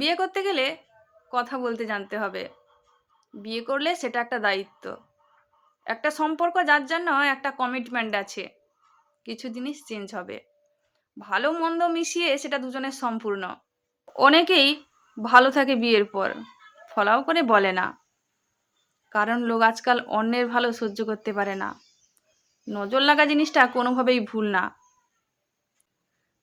বিয়ে করতে গেলে কথা বলতে জানতে হবে। বিয়ে করলে সেটা একটা দায়িত্ব। একটা সম্পর্ক যার জন্য একটা কমিটমেন্ট আছে, কিছু জিনিস চেঞ্জ হবে। ভালো মন্দ মিশিয়ে সেটা দুজনের সম্পূর্ণ। অনেকেই ভালো থাকে বিয়ের পর, ফলাও করে বলে না। কারণ লোক আজকাল অন্যের ভালো সহ্য করতে পারে না। নজর লাগা জিনিসটা কোনোভাবেই ভুল না।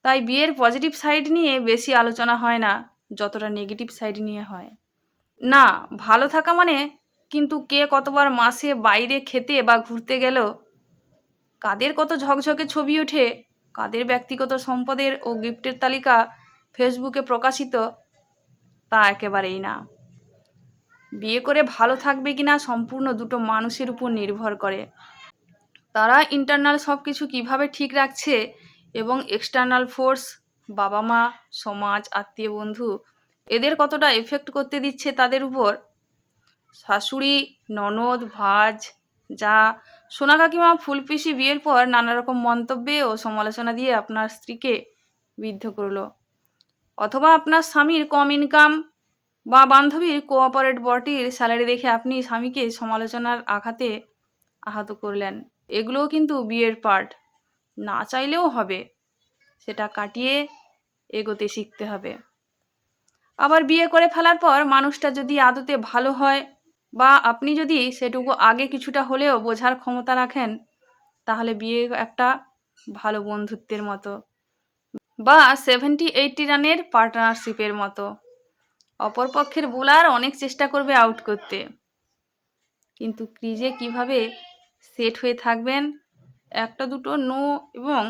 তাই বিয়ের পজিটিভ সাইড নিয়ে বেশি আলোচনা হয় না। যতটা নেগেটিভ সাইড নিয়ে হয়। না, ভালো থাকা মানে কিন্তু কে কতবার মাসে বাইরে খেতে বা ঘুরতে গেল, কাদের কত ঝকঝকে ছবি ওঠে, কাদের ব্যক্তিগত সম্পদের ও গিফটের তালিকা ফেসবুকে প্রকাশিত, তা একেবারেই না। বিয়ে করে ভালো থাকবে কিনা সম্পূর্ণ দুটো মানুষের উপর নির্ভর করে। তারা ইন্টারনাল সব কিছু কীভাবে ঠিক রাখছে এবং এক্সটার্নাল ফোর্স বাবা মা সমাজ, আত্মীয় বন্ধু, এদের কতটা এফেক্ট করতে দিচ্ছে তাদের উপর? শাশুড়ি, ননদ, ভাজ, যা। সোনা কাকিমা, ফুলপিসি বিয়ের পর নানা রকম মন্তব্যে ও সমালোচনা দিয়ে আপনার স্ত্রীকে বিদ্ধ করল। অথবা আপনার স্বামীর কম ইনকাম বা বান্ধবীর কোঅপারেট বটির স্যালারি দেখে আপনি স্বামীকে সমালোচনার আঘাতে আহত করলেন। এগুলোও কিন্তু বিয়ের পার্ট না চাইলেও হবে। সেটা কাটিয়ে এগোতে শিখতে হবে। আবার বিয়ে করে ফেলার পর মানুষটা যদি আদতে ভালো হয় বা আপনি যদি সেটুকু আগে কিছুটা হলেও বোঝার ক্ষমতা রাখেন, তাহলে বিয়ে একটা ভালো বন্ধুত্বের মতো বা সেভেন্টি এইটটি রানের পার্টনারশিপের মতো। অপরপক্ষের বোলার অনেক চেষ্টা করবে আউট করতে। কিন্তু ক্রিজে কীভাবে সেট হয়ে থাকবেন? একটা দুটো নো এবং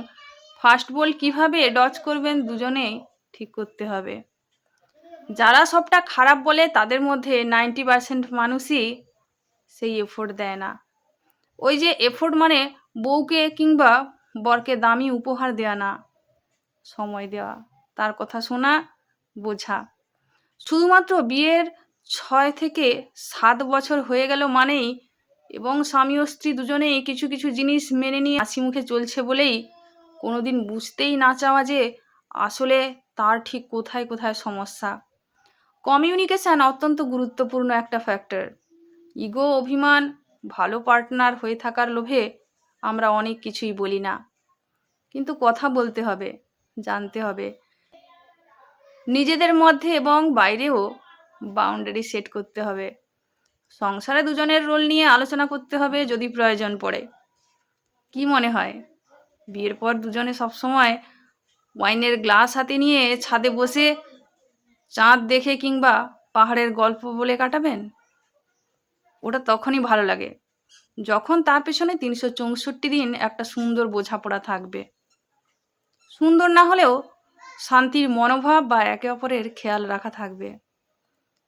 ফাস্ট বল কীভাবে ডচ করবেন দুজনেই ঠিক করতে হবে। যারা সবটা খারাপ বলে, তাদের মধ্যে নাইনটি পার্সেন্ট মানুষই সেই এফোর্ট দেয় না। ওই যে এফোর্ট মানে বউকে কিংবা বরকে দামি উপহার দেওয়া না, সময় দেওয়া, তার কথা শোনা, বোঝা। শুধুমাত্র বিয়ের ছয় থেকে সাত বছর হয়ে গেল মানেই এবং স্বামী ও স্ত্রী দুজনেই কিছু কিছু জিনিস মেনে নিয়ে হাসি মুখে চলছে বলেই কোনোদিন বুঝতেই না চাওয়া যে আসলে তার ঠিক কোথায় কোথায় সমস্যা। কমিউনিকেশান অত্যন্ত গুরুত্বপূর্ণ একটা ফ্যাক্টর ইগো অভিমান, ভালো পার্টনার হয়ে থাকার লোভে আমরা অনেক কিছুই বলি না। কিন্তু কথা বলতে হবে, জানতে হবে। নিজেদের মধ্যে এবং বাইরেও বাউন্ডারি সেট করতে হবে। সংসারে দুজনের রোল নিয়ে আলোচনা করতে হবে যদি প্রয়োজন পড়ে। কি মনে হয়? বিয়ের পর দুজনে সবসময় ওয়াইনের গ্লাস হাতে নিয়ে ছাদে বসে চাঁদ দেখে কিংবা পাহাড়ের গল্প বলে কাটাবেন? ওটা তখনই ভালো লাগে, যখন তার পেছনে তিনশো চৌষট্টি দিন একটা সুন্দর বোঝাপড়া থাকবে। সুন্দর না হলেও শান্তির মনোভাব বা একে অপরের খেয়াল রাখা থাকবে।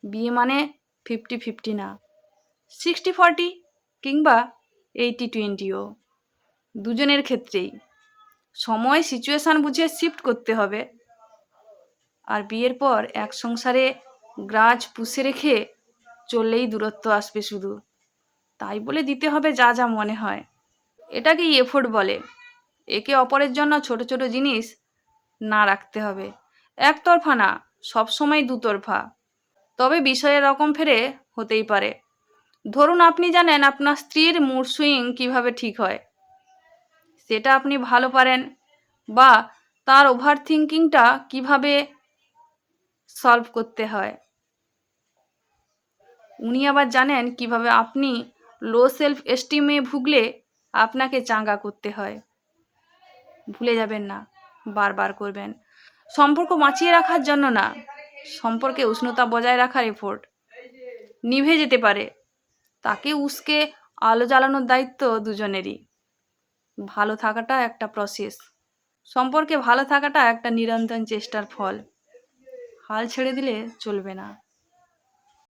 বিয়ে মানে ফিফটি ফিফটি না, সিক্সটি ফর্টি কিংবা এইটি টোয়েন্টিও। দুজনের ক্ষেত্রেই। সময় সিচুয়েশান বুঝে শিফট করতে হবে। আর বিয়ের পর এক সংসারে গ্রাজ পুষে রেখে চললেই দূরত্ব আসবে শুধু। তাই বলে দিতে হবে যা যা মনে হয়। এটাকেই এফোর্ট বলে। একে অপরের জন্য ছোট ছোট জিনিস না রাখতে হবে। একতরফা না, সবসময় দুতরফা। তবে বিষয়ের রকম ফেরে হতেই পারে। ধরুন আপনি জানেন আপনার স্ত্রীর মুড সুইং কীভাবে ঠিক হয়। সেটা আপনি ভালো পারেন বা তার ওভার থিঙ্কিংটা কীভাবে সলভ করতে হয়। উনি আবার জানেন কীভাবে আপনি লো সেলফ এস্টিমে ভুগলে আপনাকে চাঙ্গা করতে হয়। ভুলে যাবেন না, বারবার করবেন। সম্পর্ক বাঁচিয়ে রাখার জন্য না, সম্পর্কে উষ্ণতা বজায় রাখার এফোর্ট নিভে যেতে পারে। তাকে উস্কে আলো জ্বালানোর দায়িত্ব দুজনেরই। ভালো থাকাটা একটা প্রসেস সম্পর্কে ভালো থাকাটা একটা নিরন্তর চেষ্টার ফল। হাল ছেড়ে দিলে চলবে না।